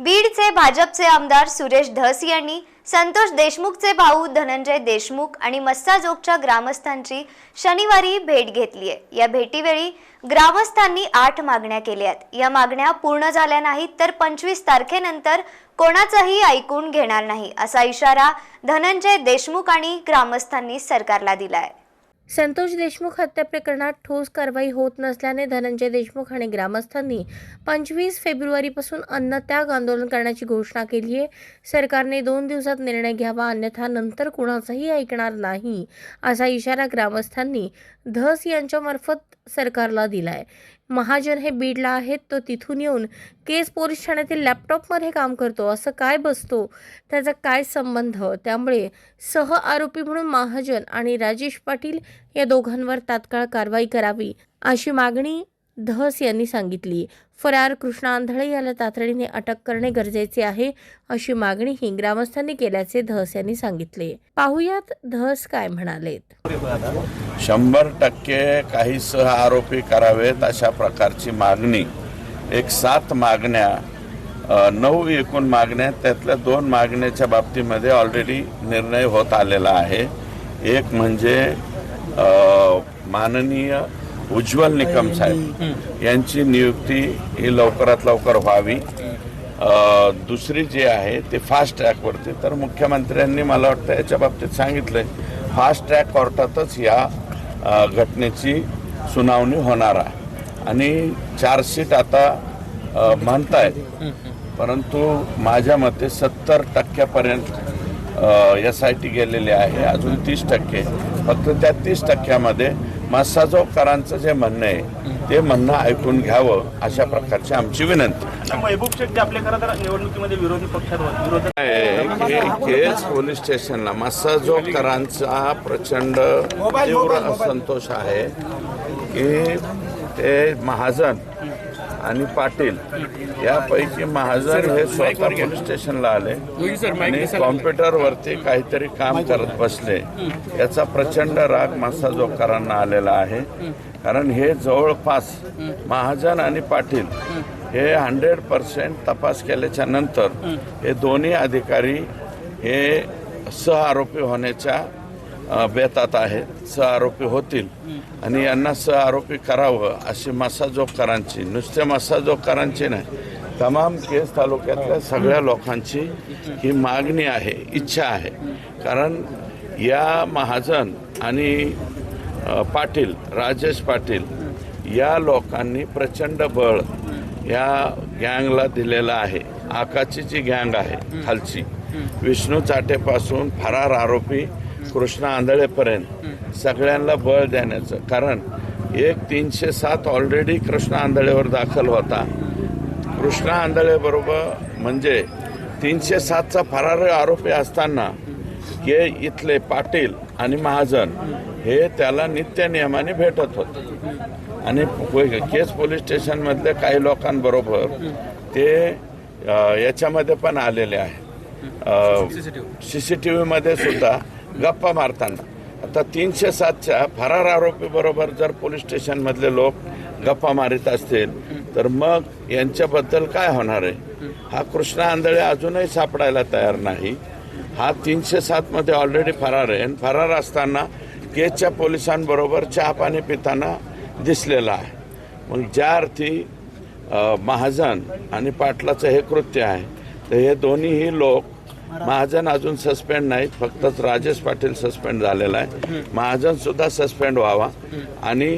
बीडचे भाजपचे आमदार सुरेश धस यांनी संतोष देशमुखचे भाऊ धनंजय देशमुख आणि मस्साजोगच्या ग्रामस्थांची शनिवारी भेट घेतली आहे. या भेटीवेळी ग्रामस्थांनी आठ मागण्या केल्या आहेत. या मागण्या पूर्ण झाल्या नाहीत तर पंचवीस तारखेनंतर कोणाचंही ऐकून घेणार नाही असा इशारा धनंजय देशमुख आणि ग्रामस्थांनी सरकारला दिला आहे संतोष देशमुख हत्या प्रकरणात ठोस कारवाई होत नसल्याने धनंजय देशमुख आणि ग्रामस्थांनी पंचवीस फेब्रुवारीपासून अन्नत्याग आंदोलन करण्याची घोषणा केली आहे. सरकारने दोन दिवसात निर्णय घ्यावा अन्यथा नंतर कुणाचंही ऐकणार नाही असा इशारा ग्रामस्थांनी धस यांच्यामार्फत सरकारला दिला आहे महाजन हे बीडला आहेत तो तिथून येऊन केस पोलीस ठाण्यातील लॅपटॉपमध्ये काम करतो. असं काय बसतो? त्याचा काय संबंध? त्यामुळे सह आरोपी म्हणून महाजन आणि राजेश पाटील या दोघांवर तात्काळ कारवाई करावी अशी मागणी धस यांनी सांगितली. फरार कृष्णा आंधळे याला तातडीने अटक करणे गरजेचे आहे अशी मागणीही ग्रामस्थांनी केल्याचे धस यांनी सांगितले. पाहुयात धस काय म्हणालेत. शंभर टक्के काही सह आरोपी करावेत अशा प्रकारची मागणी. एक सात मागण्या नऊ एकूण मागण्या त्यातल्या दोन मागण्याच्या बाबतीमध्ये ऑलरेडी निर्णय होत आलेला आहे. एक म्हणजे माननीय उज्ज्वल निकम साहेब. यांची नियुक्ती ही लवकरात लवकर व्हावी. दुसरी जी आहे ते फास्ट ट्रॅकवरती तर मुख्यमंत्र्यांनी मला वाटतं याच्या बाबतीत सांगितलंय फास्ट ट्रॅक कोर्टातच या घटनेची सुनावणी होणार आहे. आणि चार्जशीट आता म्हणतायत. परंतु माझ्या मते सत्तर टक्क्यापर्यंत एस आय टी गेलेली आहे. अजून तीस टक्के. फक्त त्या तीस टक्क्यामध्ये मस्साजोगकरांचं जे म्हणणं आहे ते म्हणणं ऐकून घ्यावं अशा प्रकारची आमची विनंती. महबूब शेख जे आपले खरं तर निवडणुकीमध्ये विरोधी पक्षात होते. विरोधक आहे की केज पोलीस स्टेशनला. मस्साजोगकरांचा प्रचंड तीव्र असंतोष आहे की ते महाजन आणि पाटील यापैकी महाजन हे स्वतः पोलीस स्टेशनला आले आणि कॉम्प्युटरवरती काहीतरी काम करत बसले. याचा प्रचंड राग मस्साजोगकरांना आलेला आहे. कारण हे जवळपास महाजन आणि पाटील हे हंड्रेड पर्सेंट तपास केल्याच्यानंतर हे दोन्ही अधिकारी हे सह आरोपी होण्याच्या बेतात आहेत सह आरोपी होतील. आणि यांना सह आरोपी करावं अशी मसाजोगकरांची नुसत्या मसाजोगकरांची नाही. तमाम केस तालुक्यातल्या सगळ्या लोकांची ही मागणी आहे इच्छा आहे. कारण या महाजन आणि पाटील राजेश पाटील या लोकांनी प्रचंड बळ या गँगला दिलेलं आहे. आकाची जी गँग आहे खालची. विष्णू चाटेपासून फरार आरोपी कृष्णा आंधळेपर्यंत. सगळ्यांना बळ देण्याचं. कारण एक तीनशे सात ऑलरेडी कृष्णा आंधळेवर दाखल होता. कृष्णा आंधळे बरोबर म्हणजे तीनशे सातचा फरार आरोपी असताना हे इथले पाटील आणि महाजन हे त्याला नित्य नियमाने भेटत होते. आणि केस पोलीस स्टेशनमधल्या काही लोकांबरोबर ते याच्यामध्ये पण आलेले आहेत सी सी टी व्हीमध्ये सुद्धा गप्पा मारताना. आता तीनशे सातच्या फरार आरोपी बरोबर जर पोलीस स्टेशनमधले लोक गप्पा मारित असतील तर मग यांच्याबद्दल काय होणार आहे? हा कृष्णा आंधळे अजूनही सापडायला तयार नाही. हा तीनशे सातमध्ये ऑलरेडी फरार आहे. आणि फरार असताना केसच्या पोलिसांबरोबर चहा पाणी पिताना दिसलेला आहे. मग ज्या अर्थी महाजन आणि पाटलाचं हे कृत्य आहे तर हे दोन्हीही लोक महाजन अजून सस्पेंड नाहीत फक्त राजेश पाटील सस्पेंड झालेला आहे. महाजन सुद्धा सस्पेंड व्हावा. आणि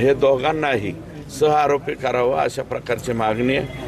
हे दोघांनाही सह आरोपी करावं अशा प्रकारची मागणी आहे.